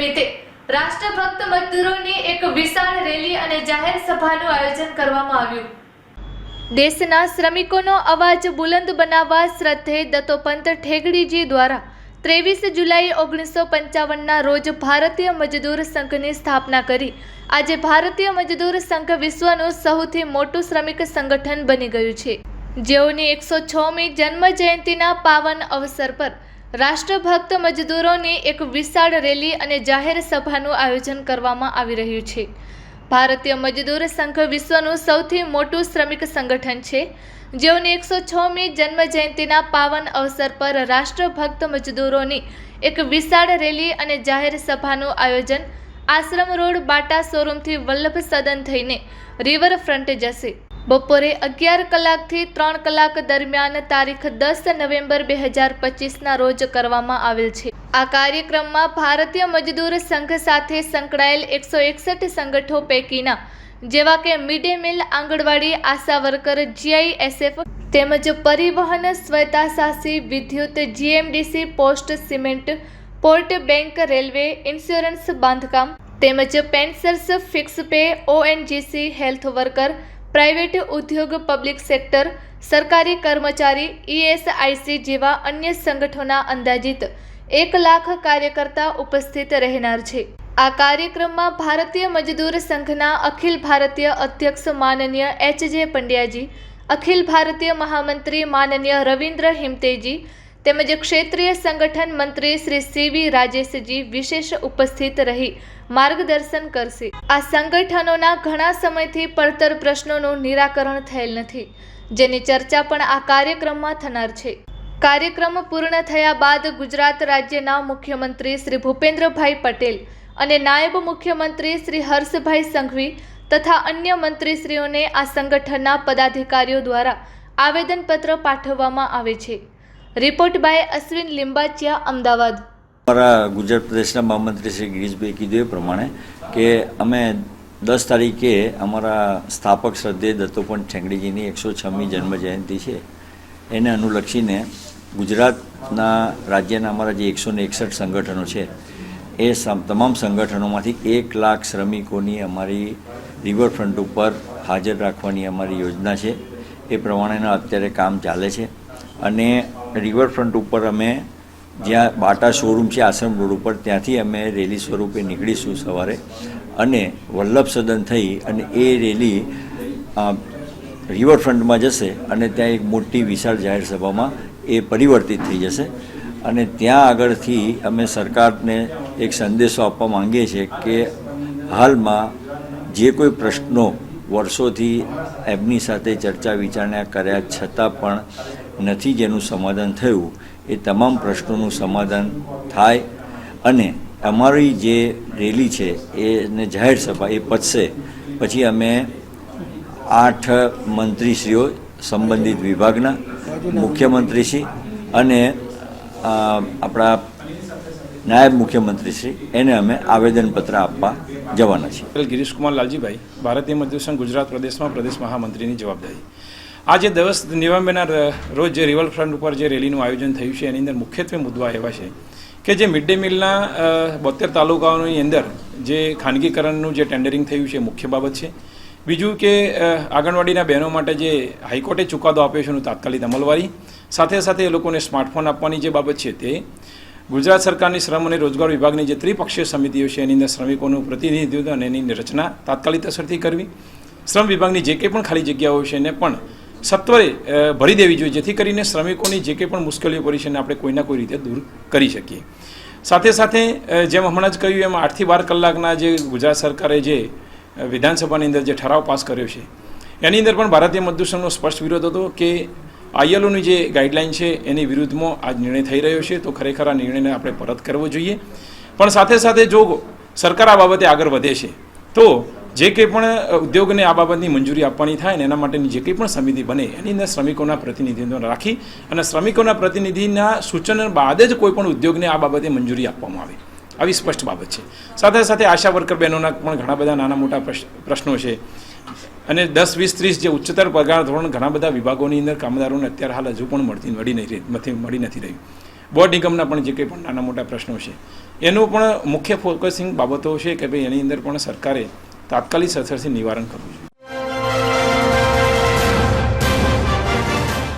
નિમિત્તે રાષ્ટ્રભક્ત મજદૂરોની એક વિશાળ રેલી અને જાહેર સભાનું આયોજન કરવામાં આવ્યું. દેશના શ્રમિકોનો અવાજ બુલંદ બનાવવા શ્રદ્ધે દત્તોપંત ઠેગડીજી દ્વારા ત્રેવીસ જુલાઈ ઓગણીસો પંચાવનના રોજ ભારતીય મજદૂર સંઘની સ્થાપના કરી. આજે ભારતીય મજદૂર સંઘ વિશ્વનું સૌથી મોટું શ્રમિક સંગઠન બની ગયું છે. જેઓની એકસો છમી જન્મ જયંતિના પાવન અવસર પર રાષ્ટ્રભક્ત મજદૂરોની એક વિશાળ રેલી અને જાહેર સભાનું આયોજન કરવામાં આવી રહ્યું છે. ભારતીય મજદૂર સંઘ વિશ્વનું સૌથી મોટું શ્રમિક સંગઠન છે. જેઓની એકસો છમી જન્મ જયંતિના પાવન અવસર પર રાષ્ટ્રભક્ત મજદૂરોની એક વિશાળ રેલી અને જાહેર સભાનું આયોજન આશ્રમ રોડ બાટા શોરૂમથી વલ્લભ સદન થઈને રિવરફ્રન્ટ જશે. બપોરે અગિયાર કલાકથી ત્રણ કલાક દરમિયાન તારીખ દસ નવેમ્બર બે હજાર પચીસના રોજ કરવામાં આવેલ છે. આ કાર્યક્રમમાં ભારતીય મજદૂર સંઘ સાથે સંકળાયેલ એકસો એકસઠ સંગઠનો પૈકીના, જેવા કે mid day meal, anganwadi, ASHA worker, GISF તેમજ પરિવહન સ્વયંતાશાસી વિદ્યુત, GMDC, post, cement, port bank, railway, insurance બાંધકામ તેમજ પેન્સર્સ fix pay, ONGC, health worker private ઉદ્યોગ, પબ્લિક સેક્ટર, સરકારી કર્મચારી ઈએસઆઈસી જેવા અન્ય સંગઠનોના અંદાજિત એક લાખ કાર્યકર્તા ઉપસ્થિત રહેનાર છે. આ કાર્યક્રમમાં ભારતીય મજદૂર સંઘના અખિલ ભારતીય અધ્યક્ષ માનનીય એચ જે પંડ્યાજી, અખિલ ભારતીય મહામંત્રી માનનીય રવિન્દ્ર હિમતેજી તેમજ ક્ષેત્રીય સંગઠન મંત્રી શ્રી સીવી રાજેશજી વિશેષ ઉપસ્થિત રહી માર્ગદર્શન કરશે. આ સંગઠનોના ઘણા સમયથી પડતર પ્રશ્નોનું નિરાકરણ થયેલ નથી, જેની ચર્ચા પણ આ કાર્યક્રમમાં થનાર છે. કાર્યક્રમ પૂર્ણ થયા બાદ ગુજરાત રાજ્યના મુખ્યમંત્રી શ્રી ભૂપેન્દ્રભાઈ પટેલ અને નાયબ મુખ્યમંત્રી શ્રી હર્ષભાઈ સંઘવી તથા અન્ય મંત્રીશ્રીઓને આ સંગઠનના પદાધિકારીઓ દ્વારા આવેદનપત્ર પાઠવવામાં આવે છે. Report by Ashwin Limbachiya, Ahmedabad. અમારા ગુજરાત પ્રદેશના મહામંત્રી શ્રી ગિરીશભાઈ કીધું એ પ્રમાણે કે અમે દસ તારીખે અમારા સ્થાપક શ્રદ્ધેય દત્તોપંત ઠેંગડીજીની એકસો છમી જન્મ જયંતિ છે. એને અનુલક્ષીને ગુજરાતના રાજ્યના અમારા જે એકસો ને એકસઠ સંગઠનો છે, એ તમામ સંગઠનોમાંથી એક લાખ શ્રમિકોની અમારી રિવરફ્રન્ટ ઉપર હાજર રાખવાની અમારી યોજના છે. એ પ્રમાણેના અત્યારે કામ ચાલે છે. અને રિવરફ્રન્ટ ઉપર અમે જ્યાં બાટા શોરૂમ છે, આશ્રમ રોડ ઉપર, ત્યાંથી અમે રેલી સ્વરૂપે નીકળીશું સવારે. અને વલ્લભ સદન થઈ અને એ રેલી રિવરફ્રન્ટમાં જશે અને ત્યાં એક મોટી વિશાળ જાહેર સભામાં એ પરિવર્તિત થઈ જશે. અને ત્યાં આગળથી અમે સરકારને એક સંદેશો આપવા માંગીએ છીએ કે હાલમાં જે કોઈ પ્રશ્નો વર્ષોથી એમની સાથે ચર્ચા વિચારણા કર્યા છતાં પણ નથી જેનું સમાધાન થયું, એ તમામ પ્રશ્નોનું સમાધાન થાય અને અમારી જે રેલી છે, એને જાહેર સભા એ પતશે. પછી અમે આઠ મંત્રીશ્રીઓ સંબંધિત વિભાગના મુખ્યમંત્રીશ્રી અને આપણા નાયબ મુખ્યમંત્રીશ્રી, એને અમે આવેદનપત્ર આપવા જવાના છીએ. પટેલ ગિરીશકુમાર લાલજીભાઈ, ભારતીય મજદૂર ગુજરાત પ્રદેશમાં પ્રદેશ મહામંત્રીની જવાબદારી. આજે દસ નવેમ્બરના રોજ જે રિવરફ્રન્ટ ઉપર જે રેલીનું આયોજન થયું છે, એની અંદર મુખ્યત્વે મુદ્દા એવા છે કે જે મિડ ડે મિલના બોતેર તાલુકાઓની અંદર જે ખાનગીકરણનું જે ટેન્ડરિંગ થયું છે, મુખ્ય બાબત છે. બીજું કે આંગણવાડીના બહેનો માટે જે હાઈકોર્ટે ચુકાદો આપ્યો છે એનું તાત્કાલિક અમલવારી. સાથે સાથે એ લોકોને સ્માર્ટફોન આપવાની જે બાબત છે તે ગુજરાત સરકારની શ્રમ અને રોજગાર વિભાગની જે ત્રિપક્ષીય સમિતિઓ છે, એની અંદર શ્રમિકોનું પ્રતિનિધિત્વ અને એની રચના તાત્કાલિક અસરથી કરવી. શ્રમ વિભાગની જે કંઈ પણ ખાલી જગ્યાઓ છે, એને પણ સત્વરે ભરી દેવી જોઈએ, જેથી કરીને શ્રમિકોની જે કંઈ પણ મુશ્કેલીઓ પડી છે એને આપણે કોઈના કોઈ રીતે દૂર કરી શકીએ. સાથે સાથે જેમ હમણાં જ કહ્યું એમ આઠથી બાર કલાકના જે ગુજરાત સરકારે જે વિધાનસભાની અંદર જે ઠરાવ પાસ કર્યો છે, એની અંદર પણ ભારતીય મજદૂર સંઘનો સ્પષ્ટ વિરોધ હતો કે આઈએલઓની જે ગાઈડલાઈન છે એની વિરુદ્ધમાં આ નિર્ણય થઈ રહ્યો છે, તો ખરેખર આ નિર્ણયને આપણે પરત કરવો જોઈએ. પણ સાથે સાથે જો સરકાર આ બાબતે આગળ વધે છે, તો જે કંઈ પણ ઉદ્યોગને આ બાબતની મંજૂરી આપવાની થાય ને એના માટેની જે કંઈ પણ સમિતિ બને, એની અંદર શ્રમિકોના પ્રતિનિધિત્વ રાખી અને શ્રમિકોના પ્રતિનિધિના સૂચન બાદ જ કોઈ પણ ઉદ્યોગને આ બાબતે મંજૂરી આપવામાં આવે. આવી સ્પષ્ટ બાબત છે. સાથે સાથે આશા વર્કર બહેનોના પણ ઘણા બધા નાના મોટા પ્રશ્નો છે. અને દસ, વીસ, ત્રીસ જે ઉચ્ચતર પગાર ધોરણ ઘણા બધા વિભાગોની અંદર કામદારોને અત્યારે હાલ હજુ પણ મળતી મળી રહી- નથી મળી નથી રહ્યું. બોર્ડ નિગમના પણ જે કંઈ પણ નાના મોટા પ્રશ્નો છે. એનું પણ મુખ્ય ફોકસિંગ બાબતો છે કે ભાઈ એની અંદર પણ સરકારે તાત્કાલિક અસરથી નિવારણ કરવું જોઈએ.